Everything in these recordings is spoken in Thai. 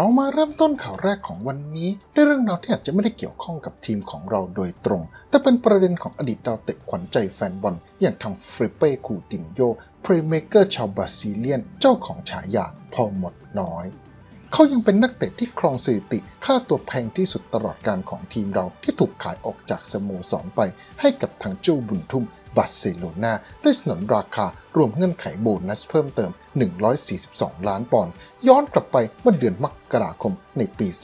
เรามาเริ่มต้นข่าวแรกของวันนี้ด้วยเรื่องราวที่อาจจะไม่ได้เกี่ยวข้องกับทีมของเราโดยตรง แต่เป็นประเด็นของอดีตดาวเตะขวัญใจแฟนบอลอย่างทางฟริเป้คูตินโยเพรีเมเกอร์ชาวบราซิเลียน เจ้าของฉายาพอหมดน้อยเขายังเป็นนักเตะที่ครองสถิติค่าตัวแพงที่สุดตลอดการของทีมเราที่ถูกขายออกจากสโมสรไปให้กับทางเจ้าบุญทุ่ม บาร์เซโลนาด้วยสนนราคารวมเงื่อนไขโบนัสเพิ่มเติม 142 ล้านปอนด์ย้อนกลับไปเมื่อเดือนมกราคมในปี 2018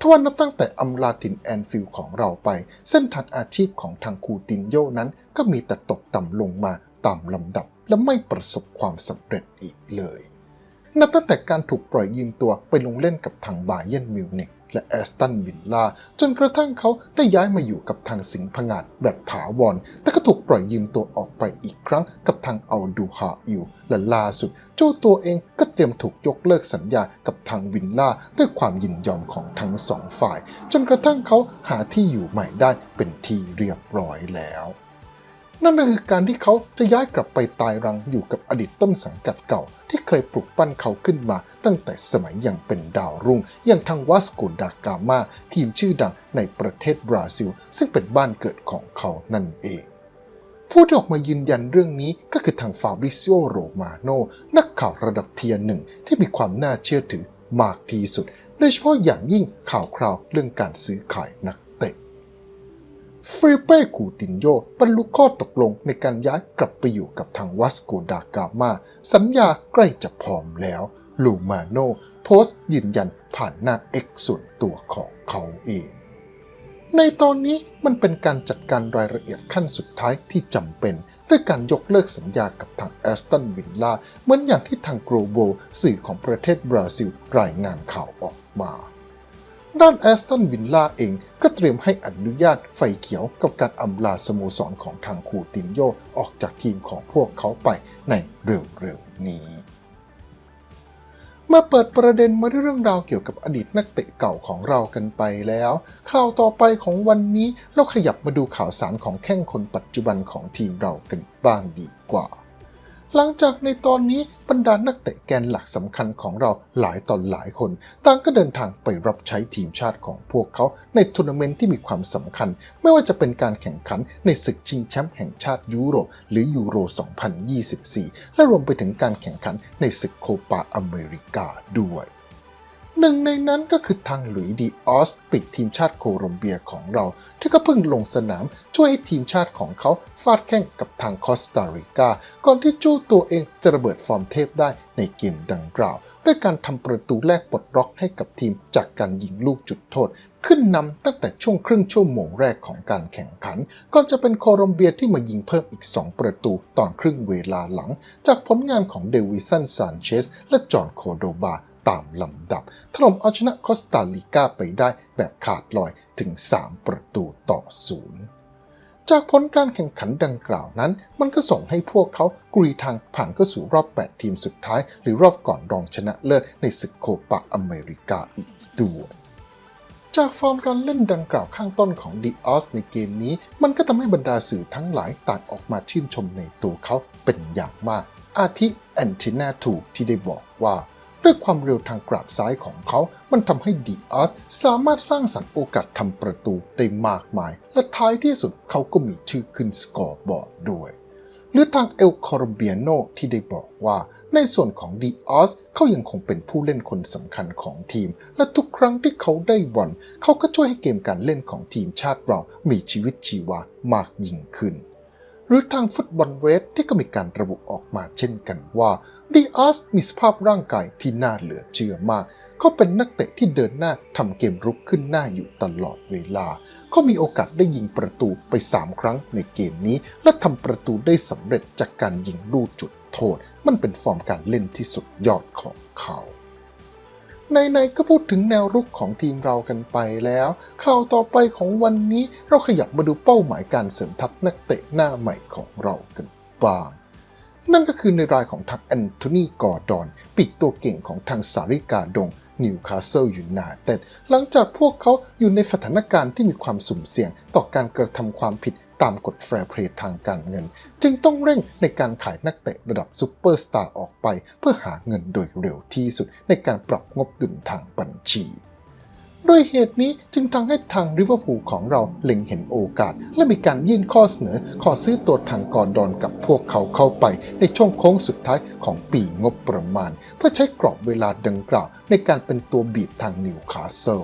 ทว่านับตั้งแต่อำลาตินแอนฟิลด์ของเราไป เส้นทางอาชีพของทางคูตินโยนั้น ก็มีแต่ตกต่ำลงมาตามลำดับและไม่ประสบความสำเร็จอีกเลย นับตั้งแต่การถูกปล่อยยืมตัวไปลงเล่นกับทางบาเยร์นมิวนิก และแอสตันวิลล่าจนกระทั่งเขาได้ย้ายมาอยู่กับทางสิงห์พงาดแบบถาวร แต่ก็ถูกปล่อยยืมตัวออกไปอีกครั้งกับทางอัลดูฮาอิวและล่าสุด เจ้าตัวเองก็เตรียมถูกยกเลิกสัญญากับทางวินล่าด้วยความยินยอมของทั้งสองฝ่าย จนกระทั่งเขาหาที่อยู่ใหม่ได้เป็นที่เรียบร้อยแล้ว นั่นก็คือการที่เขาจะย้ายกลับไปตายรังอยู่กับอดีตต้นสังกัดเก่า ที่เคยปลุกปั้นเขาขึ้นมา ตั้งแต่สมัยยังเป็นดาวรุ่งอย่างทางวัสโกดากามาทีมชื่อดังในประเทศบราซิล ซึ่งเป็นบ้านเกิดของเขานั่นเองผู้ที่ออกมายืนยันเรื่องนี้ก็คือทางฟาบริซิโอโรมาโนนักข่าวระดับเทียร์หนึ่งที่มีความน่าเชื่อถือมากที่สุด โดยเฉพาะอย่างยิ่งข่าวคราวเรื่องการซื้อขายนัก เฟรเป้คูตินโยบรรลุข้อตกลงในการย้ายกลับไปอยู่กับทางวัสโกดากามา สัญญาใกล้จะพร้อมแล้ว ลูมาโนโพสต์ยืนยันผ่านหน้า X ส่วนตัวของเขาเอง ในตอนนี้มันเป็นการจัดการรายละเอียดขั้นสุดท้ายที่จำเป็นด้วยการยกเลิกสัญญากับทางแอสตันวิลล่าเหมือนอย่างที่ทางโกลโบสื่อของประเทศบราซิลรายงานข่าวออกมา ด้านแอสตันวินล่าเองก็เตรียมให้อนุญาตไฟเขียวกับการอำลาสโมสรของทางคูตินโยออกจากทีมของพวกเขาไปในเร็วๆนี้เมื่อเปิดประเด็นมาด้วยเรื่องราวเกี่ยวกับอดีตนักเตะเก่าของเรากันไปแล้ว ข่าวต่อไปของวันนี้เราขยับมาดูข่าวสารของแข้งคนปัจจุบันของทีมเรากันบ้างดีกว่า หลังจากในตอนนี้บรรดานักเตะแกนหลักสำคัญของเราหลายต่อหลายคน ต่างก็เดินทางไปรับใช้ทีมชาติของพวกเขาในทัวร์นาเมนต์ที่มีความสำคัญ ไม่ว่าจะเป็นการแข่งขันในศึกชิงแชมป์แห่งชาติยุโรปหรือยูโร 2024 และรวมไปถึงการแข่งขันในศึกโคปาอเมริกาด้วย หนึ่งในนั้นก็คือทางหลุยส์ดีออสปีกทีมชาติโคลอมเบียของเรา ที่ก็เพิ่งลงสนามช่วยให้ทีมชาติของเขาฟาดแข่งกับทางคอสตาริกา ก่อนที่จู้ตัวเองจะระเบิดฟอร์มเทพได้ในเกมดังกล่าว ด้วยการทำประตูแรกปลดล็อกให้กับทีมจากการยิงลูกจุดโทษ ขึ้นนำตั้งแต่ช่วงครึ่งชั่วโมงแรกของการแข่งขัน ก่อนจะเป็นโคลอมเบียที่มายิงเพิ่มอีก 2 ประตูตอนครึ่งเวลาหลัง จากผลงานของเดวิสันซานเชสและจอห์นโคโดบา ตามลำดับ ถล่มเอาชนะคอสตาริกาไปได้แบบขาดลอยถึง 3 ประตูต่อศูนย์จากผลการแข่งขันดังกล่าวนั้น มันก็ส่งให้พวกเขากรีทางผ่านเข้าสู่รอบ 8 ทีมสุดท้าย หรือรอบก่อนรองชนะเลิศในศึกโคปาอเมริกาอีกด้วยจากฟอร์มการเล่นดังกล่าวข้างต้นของดีออสในเกมนี้ มันก็ทำให้บรรดาสื่อทั้งหลายต่างออกมาชื่นชมในตัวเขาเป็นอย่างมาก อาทิแอนตินาทูที่ได้บอกว่า ด้วยความเร็วทางกราบซ้ายของเขา มันทำให้ดีอาร์สสามารถสร้างสรรค์โอกาสทำประตูได้มากมาย และท้ายที่สุดเขาก็มีชื่อขึ้นสกอร์บอร์ดด้วย หรือทางเอลคอรมเบียโนที่ได้บอกว่า ในส่วนของดีอาสเขายังคงเป็นผู้เล่นคนสำคัญของทีม และทุกครั้งที่เขาได้บอลเขาก็ช่วยให้เกมการเล่นของทีมชาติเรามีชีวิตชีวามากยิ่งขึ้น รือทางฟุตบอลเรดที่ก็มีการระบุออกมาเช่นกันว่าดีอาสมีสภาพร่างกายที่น่าเหลือเชื่อมาก เขาเป็นนักเตะที่เดินหน้าทำเกมรุกขึ้นหน้าอยู่ตลอดเวลา เขามีโอกาสได้ยิงประตูไป 3 ครั้งในเกมนี้ และทำประตูได้สำเร็จจากการยิงลูกจุดโทษ มันเป็นฟอร์มการเล่นที่สุดยอดของเขา ในๆก็พูดถึงแนวรุกของทีมเรากันไปแล้ว ข่าวต่อไปของวันนี้เราขยับมาดูเป้าหมายการเสริมทัพนักเตะหน้าใหม่ของเรากันบ้าง นั่นก็คือในรายของทางแอนโทนีกอร์ดอนปีกตัวเก่งของทางสาริกาดงนิวคาสเซิลยูไนเต็ดหลังจากพวกเขาอยู่ในสถานการณ์ที่มีความสุ่มเสี่ยง ต่อการกระทำความผิด ตามกฎแฟร์เพลย์ทางการเงิน จึงต้องเร่งในการขายนักเตะระดับซูเปอร์สตาร์ออกไป เพื่อหาเงินโดยเร็วที่สุดในการปรับงบดุลทางบัญชีด้วยเหตุนี้จึงทำให้ทางริเวอร์พูลของเราเล็งเห็นโอกาส และมีการยื่นข้อเสนอ ขอซื้อตัวทางกอร์ดอนกับพวกเขาเข้าไป ในช่วงโค้งสุดท้ายของปีงบประมาณ เพื่อใช้กรอบเวลาดังกล่าวในการเป็นตัวบีบทางนิวคาสเซิล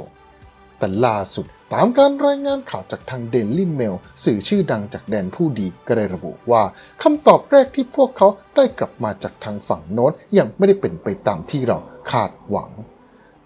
แต่ล่าสุด ตามการรายงานข่าวจากทางเดนลี่เมลสื่อชื่อดังจากแดนผู้ดีก็ได้ระบุว่าคำตอบแรกที่พวกเขาได้กลับมาจากทางฝั่งโน้นยังไม่ได้เป็นไปตามที่เราคาดหวัง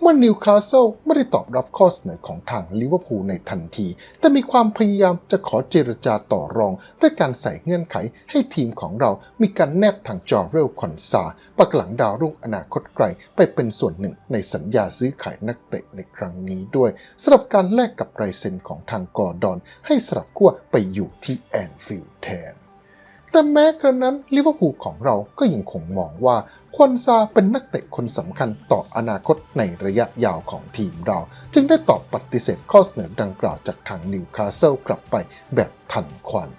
เมื่อนิวคาสเซิลไม่ได้ตอบรับข้อเสนอของทางลิเวอร์พูลในทันที แต่มีความพยายามจะขอเจรจาต่อรอง ด้วยการใส่เงื่อนไขให้ทีมของเรามีการแนบทางจอร์เรลคอนซาปักหลังดาวรุ่งอนาคตไกลไปเป็นส่วนหนึ่งในสัญญาซื้อขายนักเตะในครั้งนี้ด้วยสำหรับการแลกกับไรเซนของทางกอร์ดอน ให้สลับขั้วไปอยู่ที่แอนฟิลด์แทน แต่แม้กระนั้นลิเวอร์พูลของเราก็ยังคงมองว่าควนซาเป็นนักเตะคนสำคัญต่ออนาคตในระยะยาวของทีมเรา จึงได้ตอบปฏิเสธข้อเสนอดังกล่าวจากทางนิวคาสเซิลกลับไปแบบทันควัน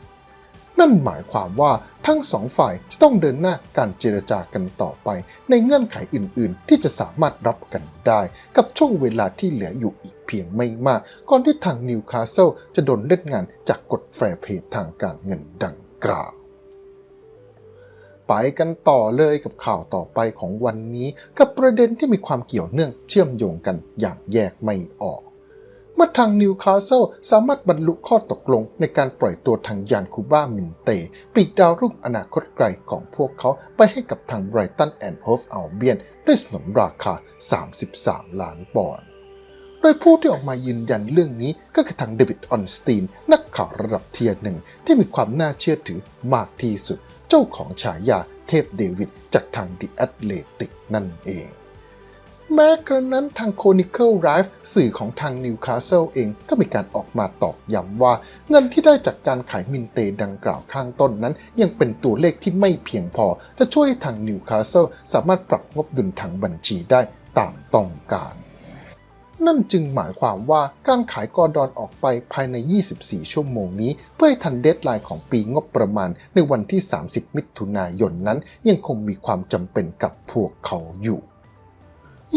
นั่นหมายความว่าทั้งสองฝ่ายจะต้องเดินหน้าการเจรจากันต่อไป ในเงื่อนไขอื่นๆ ที่จะสามารถรับกันได้ กับช่วงเวลาที่เหลืออยู่อีกเพียงไม่มาก ก่อนที่ทางนิวคาสเซิลจะโดนเล่นงานจากกฎแฟร์เพย์ทางการเงินดังกล่าว ไปกันต่อเลยกับข่าวต่อไปของวันนี้ กับประเด็นที่มีความเกี่ยวเนื่องเชื่อมโยงกันอย่างแยกไม่ออก เมื่อทางนิวคาสเซิลสามารถบรรลุข้อตกลงในการปล่อยตัวทางยานคูบ้ามินเต ปีกดาวรุ่งอนาคตไกลของพวกเขาไปให้กับทางไบรตันแอนด์โฮฟอัลเบียนด้วยสนนราคา 33 ล้านปอนด์โดยผู้ที่ออกมายืนยันเรื่องนี้ก็คือทางเดวิดออนสตีน นักข่าวระดับเทียร์หนึ่งที่มีความน่าเชื่อถือมากที่สุด จ้าของฉายาเทพเดวิดจากทาง The Athletic นั่นเอง แม้กระนั้นทาง Chronicle Live สื่อของทางนิวคาสเซิลเองก็มีการออกมาตอกย้ำว่า เงินที่ได้จากการขายมินเตดังกล่าวข้างต้นนั้น ยังเป็นตัวเลขที่ไม่เพียงพอ จะช่วยให้ทางนิวคาสเซิลสามารถปรับงบดุลทางบัญชีได้ตามต้องการ นั่นจึงหมายความว่าการขายกอร์ดอนออกไปภายใน 24 ชั่วโมงนี้ เพื่อให้ทันเดดไลน์ของปีงบประมาณในวันที่ 30 มิถุนายนนั้น ยังคงมีความจำเป็นกับพวกเขาอยู่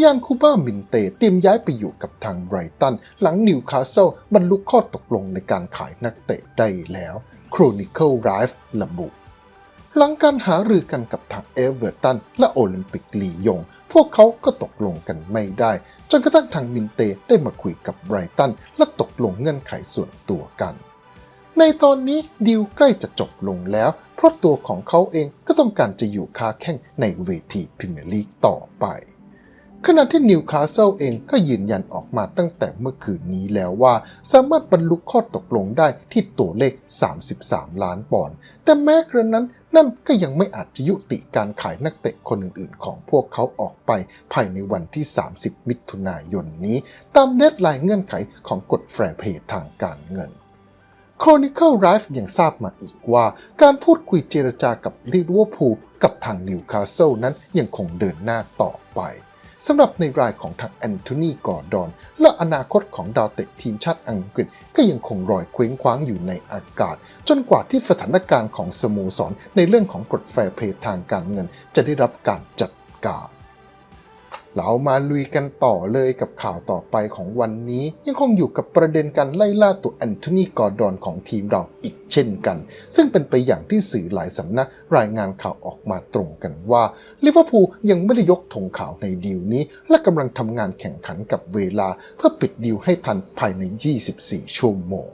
ยานคูบ้ามินเตเตรียมย้ายไปอยู่กับทางไบรตัน หลังนิวคาสเซิลบรรลุข้อตกลงในการขายนักเตะได้แล้ว Chronicle Live ระบุ หลังการหารือกันกับทางเอเวอร์ตันและโอลิมปิกลียง พวกเขาก็ตกลงกันไม่ได้ จนกระทั่งทางมินเตได้มาคุยกับไบรตันและตกลงเงื่อนไขส่วนตัวกัน ในตอนนี้ดีลใกล้จะจบลงแล้ว เพราะตัวของเขาเองก็ต้องการจะอยู่คาแข่งในเวทีพรีเมียร์ลีกต่อไปขณะที่นิวคาสเซิลเองก็ยืนยันออกมาตั้งแต่เมื่อคืนนี้แล้วว่า สามารถบรรลุข้อตกลงได้ที่ตัวเลข 33 ล้านปอนด์แต่แม้กระนั้น นั่นก็ยังไม่อาจจะยุติการขายนักเตะคนอื่นๆ ของพวกเขาออกไปภายในวันที่ 30 มิถุนายนนี้ ตามเดดไลน์เงื่อนไขของกฎแฟร์เพย์ทางการเงิน Chronicle r i f e ยังทราบมาอีกว่า การพูดคุยเจรจากับลิเวอร์พูลกับทางนิวคาสเซิลนั้นยังคงเดินหน้าต่อไป สำหรับในรายของทางแอนโทนีกอร์ดอน และอนาคตของดาวเตะทีมชาติอังกฤษก็ยังคงลอยเคว้งคว้างอยู่ในอากาศ จนกว่าที่สถานการณ์ของสโมสรในเรื่องของกฎแฟร์เพย์ทางการเงิน จะได้รับการจัดการ เรามาลุยกันต่อเลยกับข่าวต่อไปของวันนี้ ยังคงอยู่กับประเด็นการไล่ล่าตัวแอนโทนีกอร์ดอนของทีมเราอีกเช่นกัน ซึ่งเป็นไปอย่างที่สื่อหลายสำนักรายงานข่าวออกมาตรงกันว่าลิเวอร์พูลยังไม่ได้ยกธงขาวในดีลนี้ และกำลังทำงานแข่งขันกับเวลา เพื่อปิดดีลให้ทันภายใน 24 ชั่วโมง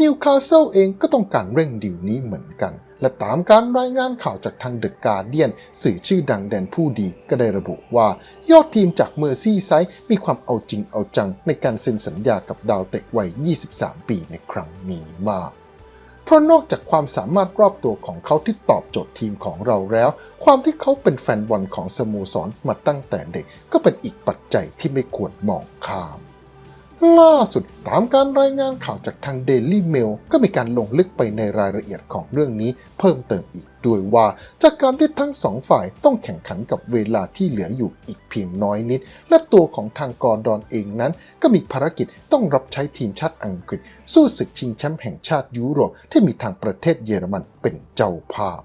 นิวคาสเซิลเองก็ต้องการเร่งดีลนี้เหมือนกัน และตามการรายงานข่าวจากทางเดอะการเดียน สื่อชื่อดังแดนผู้ดีก็ได้ระบุว่า ยอดทีมจากเมอร์ซี่ไซด์มีความเอาจริงเอาจังในการเซ็นสัญญากับดาวเตะวัย 23 ปีในครั้งนี้มากเพราะนอกจากความสามารถรอบตัวของเขาที่ตอบโจทย์ทีมของเราแล้ว ความที่เขาเป็นแฟนบอลของสโมสรมาตั้งแต่เด็ก ก็เป็นอีกปัจจัยที่ไม่ควรมองข้าม ล่าสุดตามการรายงานข่าวจากทาง Daily Mail ก็มีการลงลึกไปในรายละเอียดของเรื่องนี้เพิ่มเติมอีกด้วยว่า จากการที่ทั้งสองฝ่ายต้องแข่งขันกับเวลาที่เหลืออยู่อีกเพียงน้อยนิด และตัวของทางกอร์ดอนเองนั้น ก็มีภารกิจต้องรับใช้ทีมชาติอังกฤษ สู้ศึกชิงแชมป์แห่งชาติยุโรปที่มีทางประเทศเยอรมันเป็นเจ้าภาพ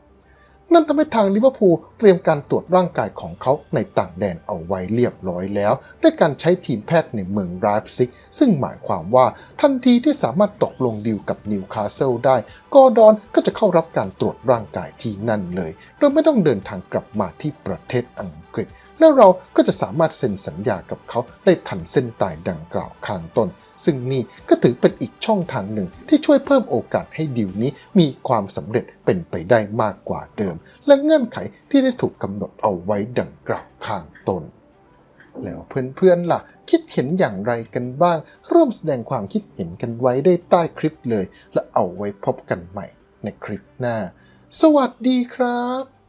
นั่นทำให้ทางลิเวอร์พูลเตรียมการตรวจร่างกายของเขาในต่างแดนเอาไว้เรียบร้อยแล้ว ด้วยการใช้ทีมแพทย์ในเมืองไรฟ์ซิก ซึ่งหมายความว่าทันทีที่สามารถตกลงดีลกับนิวคาสเซิลได้ กอร์ดอนก็จะเข้ารับการตรวจร่างกายที่นั่นเลย โดยไม่ต้องเดินทางกลับมาที่ประเทศอังกฤษ แล้วเราก็จะสามารถเซ็นสัญญากับเขาได้ทันเส้นตายดังกล่าวข้างต้น ซึ่งนี่ก็ถือเป็นอีกช่องทางหนึ่งที่ช่วยเพิ่มโอกาสให้ดีลนี้มีความสำเร็จเป็นไปได้มากกว่าเดิม และเงื่อนไขที่ได้ถูกกำหนดเอาไว้ดังกล่าวข้างต้นแล้วเพื่อนๆล่ะ คิดเห็นอย่างไรกันบ้าง ร่วมแสดงความคิดเห็นกันไว้ได้ใต้คลิปเลย และเอาไว้พบกันใหม่ในคลิปหน้า สวัสดีครับ